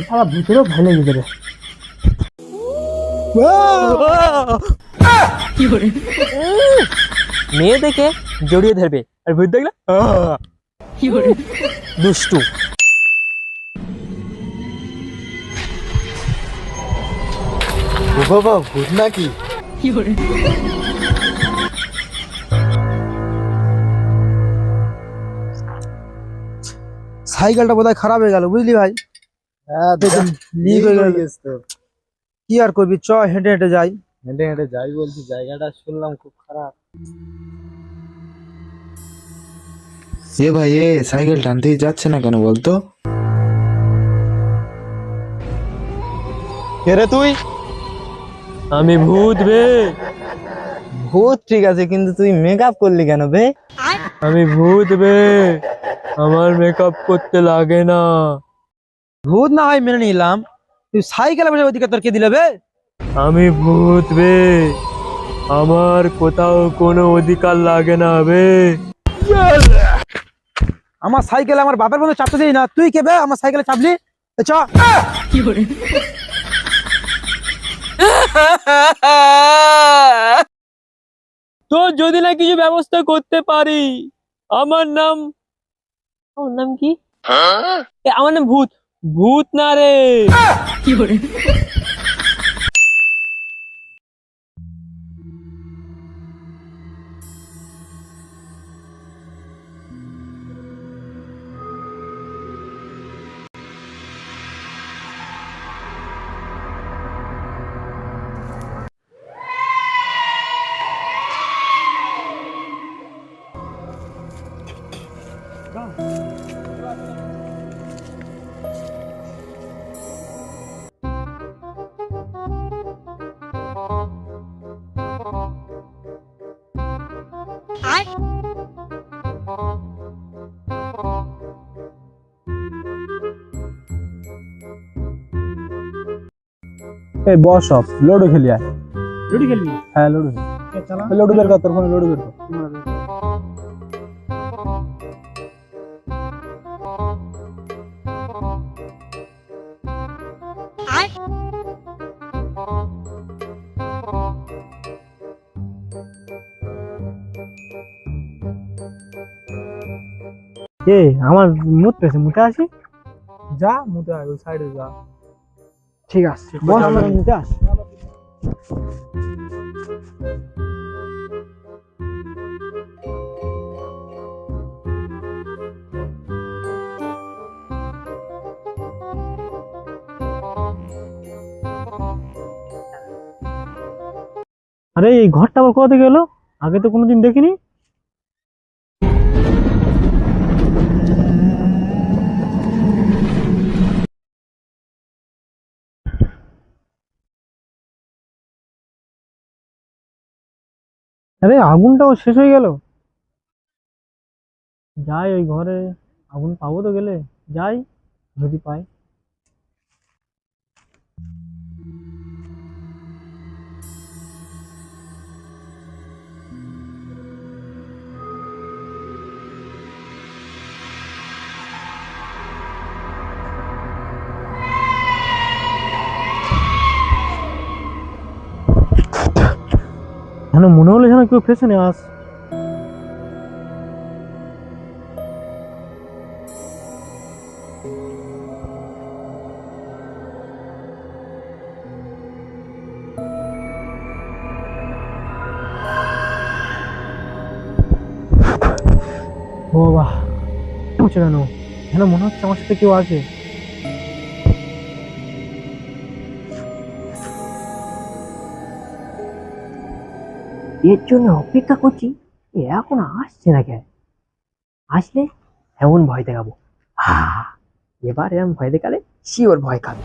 শালা ভূতেরও ভয় লেগে যাবে মেয়ে দেখে জড়িয়ে ধরবে। আর ভূত দেখলে? আহ! দুষ্টু। ও বাবা, ভূত নাকি? সাইকেলটা বোধহয় খারাপ হয়ে গেল বুঝলি ভাই? হ্যাঁ লিক হয়ে গেল। গেছে কি আর করবি চ হেঁটে হেঁটে যাই। হেঁটে হেঁটে যাই বলছি জায়গাটা শুনলাম খুব খারাপ। এ ভাই এ সাইকেল টানতেই যাচ্ছে না কেন বলতো? কে রে তুই? আমি ভূত বে। ভূত ঠিক আছে কিন্তু তুই মেকআপ করলি কেন বে? আমি ভূত বে। আমার মেকআপ করতে লাগে না। ভূত না হয় মেনে নিলাম। তুই সাইকেলে বসে ওদিকে তোর কে দিলে বে? আমি ভূত বে। আমার কোথাও কোনো অধিকার লাগে না বে। আমার সাইকেলে আমার বাপের বন্ধু চাপতে দিই না। তুই কে বে? আমার সাইকেলে চাপলি? এ চ। তো যদি না কিছু ব্যবস্থা করতে পারি আমার নাম আমার নাম কি এ, আমার নাম ভূত ভূত না রে এই বস সব লুডো খেলি আয় লুডো খেলবি হ্যাঁ লুডো লুডো বের কর তোর ফোনে লুডো বের কর এ আমার মুত পেছে মুতে আসি যা মুতে আয় ওই সাইডে যা। ঠিক আছে বস আমার মুতে আস আরে এই ঘরটা আবার কোথা থেকে এলো? আগে তো কোনোদিন দেখিনি। আরে আগুনটাও শেষ হয়ে গেল। যাই ওই ঘরে, আগুন পাবো তো গেলে। যাই, যদি পাই। যেন মনে হলো যেন কেউ পেছনে আস। ও হচ্ছে কেন? যেন মনে হচ্ছে আমার সাথে কেউ আছে এর জন্য অপেক্ষা করছি এ এখন আসছে না কেন? আসলে এমন ভয় দেখাবো। হা এবার এরম ভয় দেখালে শিওর ভয় খাবে।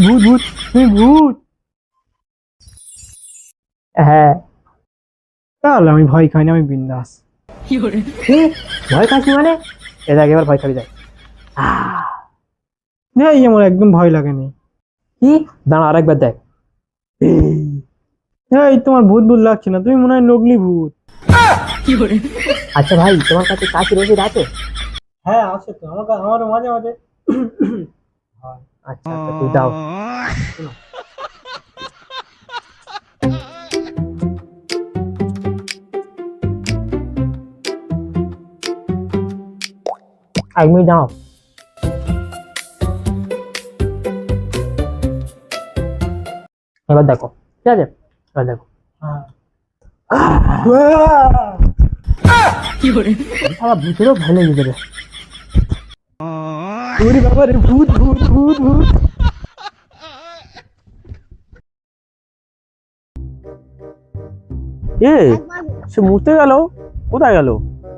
ভূত ভূত তুমি ভূত হ্যাঁ। তাহলে আমি ভয় খাই না আমি বিন্দাস। কি ভয় মানে? এ দেখ এবার ভয় দেখ। আহ, এই আমার একদম ভয় লাগেনি। কি? দাঁড়া আরেকবার দেখ। এই তোমার ভূত ভূত লাগছে না তুমি মনে হয় নকলি ভূত। আচ্ছা ভাই তোমার কাছে কাশির ওষুধ আছে? হ্যাঁ আছে তো। আমার কা- আমার মাঝে। মাঝে আচ্ছা আচ্ছা তুই দাও এক মিনিট দাঁড়াও এবার দেখো ঠিক আছে? এবার দেখো। সারা ভূতেরও ভয় লেগে যাবে ওরে বাবা রে ভূত ভূত ভূত ভূত। এ সে মুছতে গেল? কোথায় গেল?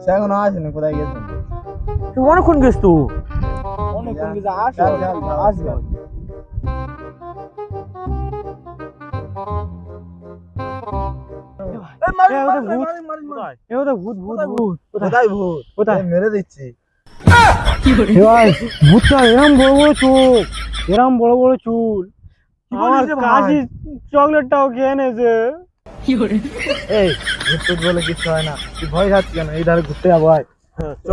সে এখনও আসেনি কোথায় গেছে? তুই অনেকক্ষণ গেছ তো। অনেকক্ষণ গেছে আসো আসবে ভূত ভূত ভূত? কোথায় ভূত? কোথায়? মেরে দিচ্ছি। এ ভাই ভূতটা এরম বড় বড় চোখ এরম বড় বড় চুল। আমার কাশি চকলেটটাও খেয়ে নেছে এই ভূত বলে কিছু হয় না। তুই ভয় খাচ্ছি কেন? এই ধারে ঘুরতে যাব আয়। চ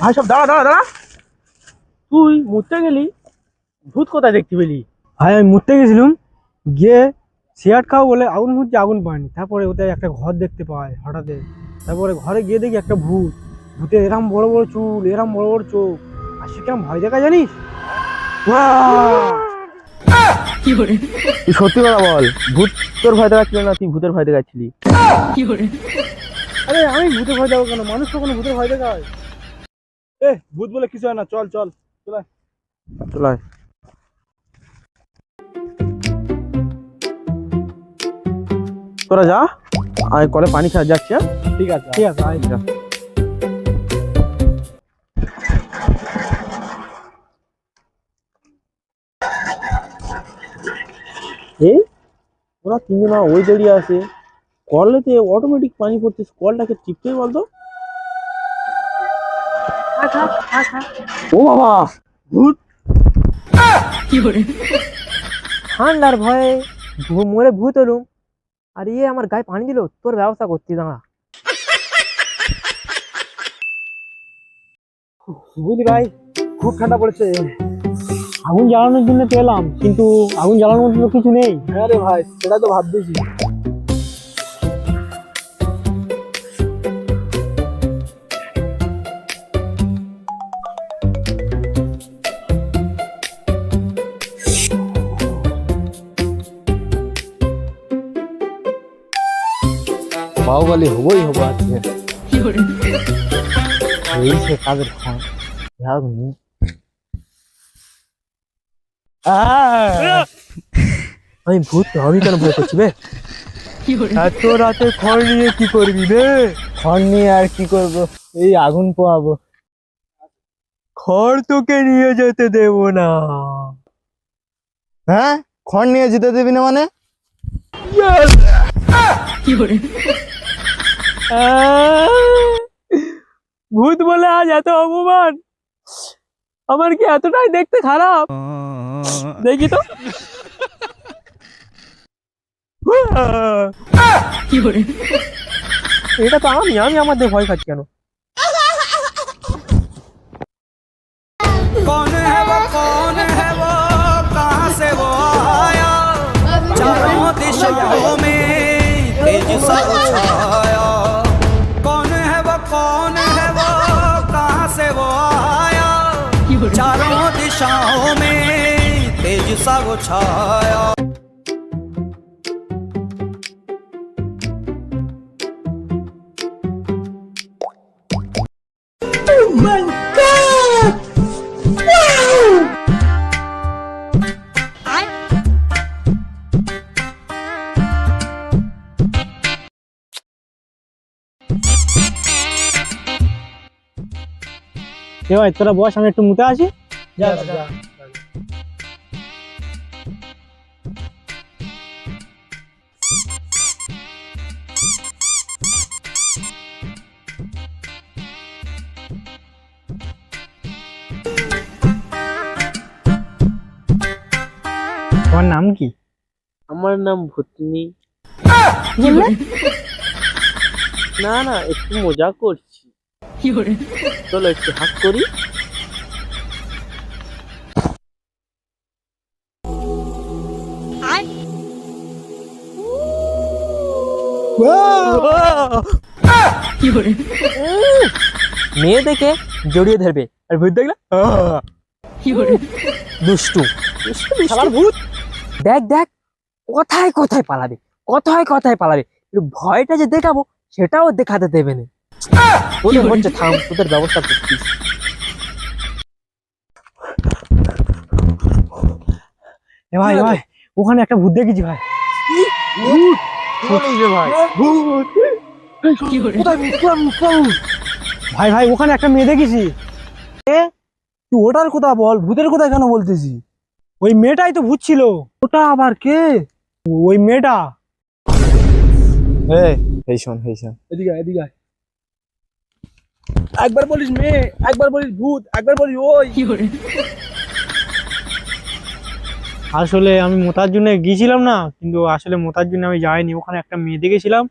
ভাই সব দাঁড়া দাঁড়া দাঁড়া। তুই মুছতে গেলি ভূত কোথায় দেখতে পেলি? ভাই আমি মুততে গেছিলাম গিয়ে সিগারেট খাও বলে আগুন খুঁজছে আগুন পায়নি। তারপরে ওতে একটা ঘর দেখতে পায় হঠাৎ তারপরে ঘরে গিয়ে দেখি একটা ভূত। ভূতের এরম বড় বড় চুল এরম বড় বড় চোখ। আর সে কেমন ভয় দেখা জানিস? তুই সত্যি কথা বল ভূত তোর ভয় দেখাচ্ছিল না তুই ভূতের ভয় দেখাচ্ছিলি? আরে আমি ভূতের ভয় দেখাবো কেন? মানুষ কখনো ভূতের ভয় দেখায়? এ ভূত বলে কিছু হয় না চল চল চলাই তোরা যা। আমি কলে পানি খাওয়া যাচ্ছি হ্যাঁ? ঠিক আছে। ঠিক আছে আয়। যা। এই ওরা তিনজনা ওই দাঁড়িয়ে আছে। কলেতে অটোমেটিক পানি পড়ছে কলটাকে টিপতে বলতো? ও বাবা ভূত। ঠান্ডার ভয়ে ভূ- মরে ভূত হলুম। আর ইয়ে আমার গায়ে পানি দিল তোর ব্যবস্থা করতি দাঁড়া। বুঝলি ভাই খুব ঠান্ডা পড়েছে। আগুন জ্বালানোর জন্য পেলাম কিন্তু আগুন জ্বালানোর জন্য কিছু নেই। হ্যাঁ রে ভাই সেটা তো ভাবতেছি। বাহুবলি হবই হব আজকে এই সে কাজের খান আমি ভূত, আমি কেন ভয় করছি বে? এত রাতে খড় নিয়ে কি করবি রে খড় নিয়ে আর কি করব? এই আগুন পোয়াবো খড় তোকে নিয়ে যেতে দেব না। হ্যাঁ? খড় নিয়ে যেতে দিবি না মানে? ভূত বলে আজ এত অপমান আমার কি এতটাই দেখতে খারাপ দেখি তো এটা তো আমি আমি আমাদের ভয় খাচ্ছি কেন कौन है वो कौन है वो कहाँ से वो आया चारों दिशाओं में तेज सा छाया सा वो छाया এবার তোরা বস আমি একটু মুতে আসি যা যা নাম কি? আমার নাম ভূতনি। না না একটু মজা করছি। চলো একটু হাত করি। মেয়ে দেখে জড়িয়ে ধরবে। আর ভূত দেখলে দুষ্টু, দুষ্টু। ভূত? দেখ দেখ কোথায় কোথায় পালাবে? কোথায় কোথায় পালাবে? ভয়টা যে দেখাবো সেটাও দেখাতে দেবে না। তোদের হচ্ছে থাম তোদের ব্যবস্থা করছিস ভাই ভাই ওখানে একটা ভূত দেখেছি ভাই। ভাই। ভাই ওখানে একটা মেয়ে দেখেছি। তুই ওটার কথা বল ভূতের কোথায় কেন বলতেছি ওই মেয়েটাই তো ভূত ছিল ওটা আবার কে? ওই মেয়েটা। এই শোন এই শোন। এদিকে আয়, এদিকে আয়। একবার বলিস মেয়ে একবার বলিস ভূত একবার বলিস ওই। আসলে আমি মোতার জন্য গিয়েছিলাম না কিন্তু আসলে মোতার জন্য আমি যাইনি। ওখানে একটা মেয়ে দেখেছিলাম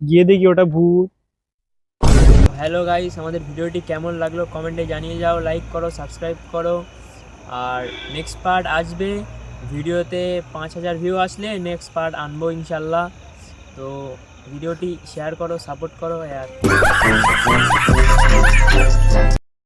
গিয়ে দেখি ওটা ভূত। হ্যালো গাইস আমাদের ভিডিওটি কেমন লাগল? কমেন্টে জানিয়ে যাও লাইক করো সাবস্ক্রাইব করো। আর নেক্সট পার্ট আসবে। ভিডিওতে পাঁচ হাজার ভিউ আসলে নেক্সট পার্ট আনব ইনশাল্লাহ। তো ভিডিওটি শেয়ার করো সাপোর্ট করো, আর